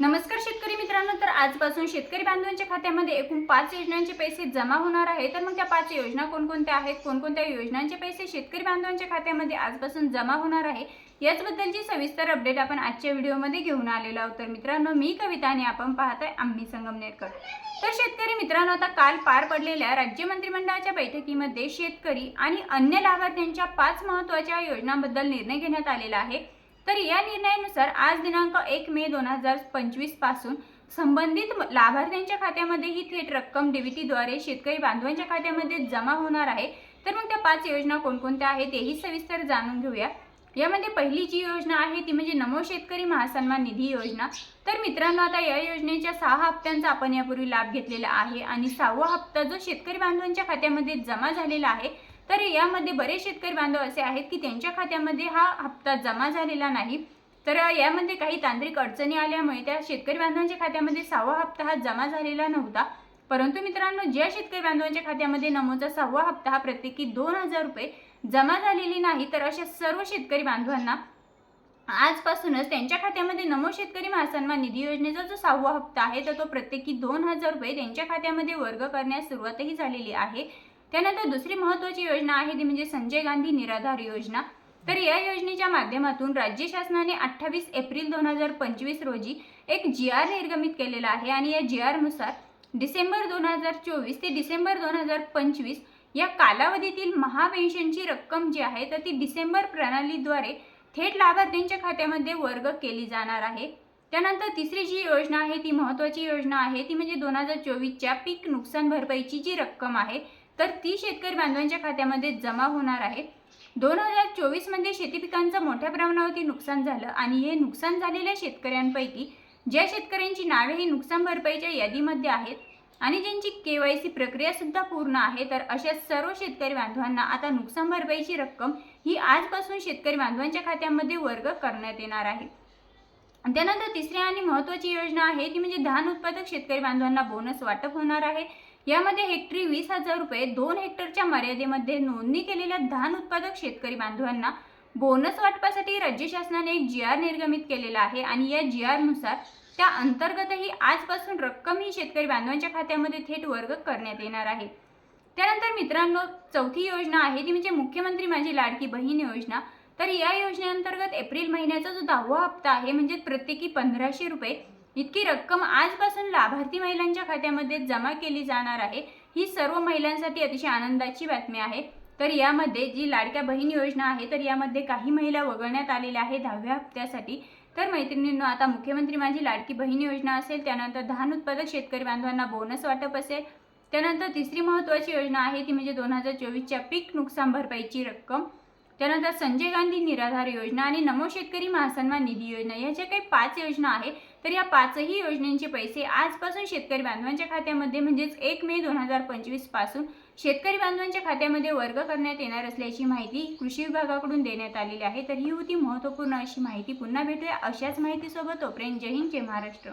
नमस्कार शेतकरी मित्रांनो तर आजपासून शेतकरी बांधवांच्या खात्यामध्ये एकूण पाच योजनांचे पैसे जमा होणार आहे. तर मग त्या पाच योजना कोणकोणत्या आहेत? कोणकोणत्या योजनांचे पैसे शेतकरी बांधवांच्या खात्यामध्ये आजपासून जमा होणार आहे? याचबद्दलची सविस्तर अपडेट आपण आजच्या व्हिडिओमध्ये घेऊन आलेलो आहोत. तर मित्रांनो मी कविता आणि आपण पाहताय आम्ही संगमनेरकर. तर शेतकरी मित्रांनो आता काल पार पडलेल्या राज्य मंत्रिमंडळाच्या बैठकीमध्ये शेतकरी आणि अन्य लाभार्थ्यांच्या पाच महत्त्वाच्या योजनांबद्दल निर्णय घेण्यात आलेला आहे. तर या निर्णयानुसार आज दिनांक एक मे दोन हजार पंचवीसपासून संबंधित लाभार्थ्यांच्या खात्यामध्ये ही थेट रक्कम डीबीटीद्वारे शेतकरी बांधवांच्या खात्यामध्ये जमा होणार आहे. तर मग त्या पाच योजना कोणकोणत्या आहेत तेही सविस्तर जाणून घेऊया. यामध्ये पहिली जी योजना आहे ती म्हणजे नमो शेतकरी महासन्मान निधी योजना. तर मित्रांनो आता या योजनेच्या सहा हप्त्यांचा आपण यापूर्वी लाभ घेतलेला आहे आणि सहावा हप्ता जो शेतकरी बांधवांच्या खात्यामध्ये जमा झालेला आहे तर यामध्ये बरेच शेतकरी बांधव असे आहेत की त्यांच्या खात्यामध्ये हा हप्ता जमा झालेला नाही. तर यामध्ये काही तांत्रिक अडचणी आल्यामुळे त्या शेतकरी बांधवांच्या खात्यामध्ये सहावा हप्ता हा जमा झालेला नव्हता. परंतु मित्रांनो ज्या शेतकरी बांधवांच्या खात्यामध्ये नमोचा सहावा हप्ता हा प्रत्येकी दोन हजार रुपये जमा झालेली नाही तर अशा सर्व शेतकरी बांधवांना आजपासूनच त्यांच्या खात्यामध्ये नमो शेतकरी महासन्मान निधी योजनेचा जो सहावा हप्ता आहे तर तो प्रत्येकी दोन हजार रुपये त्यांच्या खात्यामध्ये वर्ग करण्यास सुरुवातही झालेली आहे. त्यानंतर दुसरी महत्त्वाची योजना आहे ती म्हणजे संजय गांधी निराधार योजना. तर या योजनेच्या माध्यमातून राज्य शासनाने अठ्ठावीस एप्रिल दोन हजार पंचवीस रोजी एक जी आर निर्गमित केलेला आहे आणि या जी आरनुसार डिसेंबर दोन हजार चोवीस ते डिसेंबर दोन हजार पंचवीस या कालावधीतील महापेन्शनची रक्कम जी आहे तर ती डिसेंबर प्रणालीद्वारे थेट लाभार्थ्यांच्या खात्यामध्ये वर्ग केली जाणार आहे. त्यानंतर तिसरी जी योजना आहे ती महत्त्वाची योजना आहे ती म्हणजे दोन हजार चोवीसच्या पीक नुकसान भरपाईची जी रक्कम आहे तर ती शेतकरी बांधवांच्या खात्यामध्ये जमा होणार आहे दोन हजार चोवीसमध्ये शेती पिकांचं मोठ्या प्रमाणावरती नुकसान झालं आणि हे नुकसान झालेल्या शेतकऱ्यांपैकी ज्या शेतकऱ्यांची नावे ही नुकसान भरपाईच्या यादीमध्ये आहेत आणि ज्यांची के वाय सी प्रक्रियासुद्धा पूर्ण आहे तर अशा सर्व शेतकरी बांधवांना आता नुकसान भरपाईची रक्कम ही आजपासून शेतकरी बांधवांच्या खात्यामध्ये वर्ग करण्यात येणार आहे. त्यानंतर तिसरी आणि महत्त्वाची योजना आहे ती म्हणजे धान उत्पादक शेतकरी बांधवांना बोनस वाटप होणार आहे. यामध्ये हेक्टरी वीस हजार रुपये दोन हेक्टरच्या मर्यादेमध्ये नोंदणी केलेल्या धान उत्पादक शेतकरी बांधवांना बोनस वाटपासाठी राज्य शासनाने एक जी आर निर्गमित केलेला आहे आणि या जी आरनुसार त्या अंतर्गतही आजपासून रक्कम ही शेतकरी बांधवांच्या खात्यामध्ये थेट वर्ग करण्यात येणार आहे. त्यानंतर मित्रांनो चौथी योजना आहे ती म्हणजे मुख्यमंत्री माझी लाडकी बहीण योजना. तर या योजनेअंतर्गत एप्रिल महिन्याचा जो दहावा हप्ता आहे म्हणजे प्रत्येकी पंधराशे रुपये इतकी रक्कम आजपासून लाभार्थी महिलांच्या खात्यामध्ये जमा केली जाणार आहे ही सर्व महिलांसाठी अतिशय आनंदाची बातमी आहे. तर यामध्ये जी लाडक्या बहीण योजना आहे तर यामध्ये काही महिला वगळण्यात आलेल्या आहे दहाव्या हप्त्यासाठी. तर मैत्रिणींनो आता मुख्यमंत्री माझी लाडकी बहीण योजना असेल त्यानंतर धान उत्पादक शेतकरी बांधवांना बोनस वाटप असेल त्यानंतर तिसरी महत्त्वाची योजना आहे ती म्हणजे दोन हजार चोवीसच्या पीक नुकसान भरपाईची रक्कम. त्यानंतर संजय गांधी निराधार योजना आणि नमो शेतकरी महासन्मान निधी योजना या ज्या काही पाच योजना आहे तर या पाचही योजनांचे पैसे आजपासून शेतकरी बांधवांच्या खात्यामध्ये म्हणजेच एक मे दोन हजार पंचवीसपासून शेतकरी बांधवांच्या खात्यामध्ये वर्ग करण्यात येणार असल्याची माहिती कृषी विभागाकडून देण्यात आलेली आहे. तर ही होती महत्त्वपूर्ण अशी माहिती. पुन्हा भेटूया अशाच माहितीसोबत. तोपर्यंत जय हिंद जय महाराष्ट्र.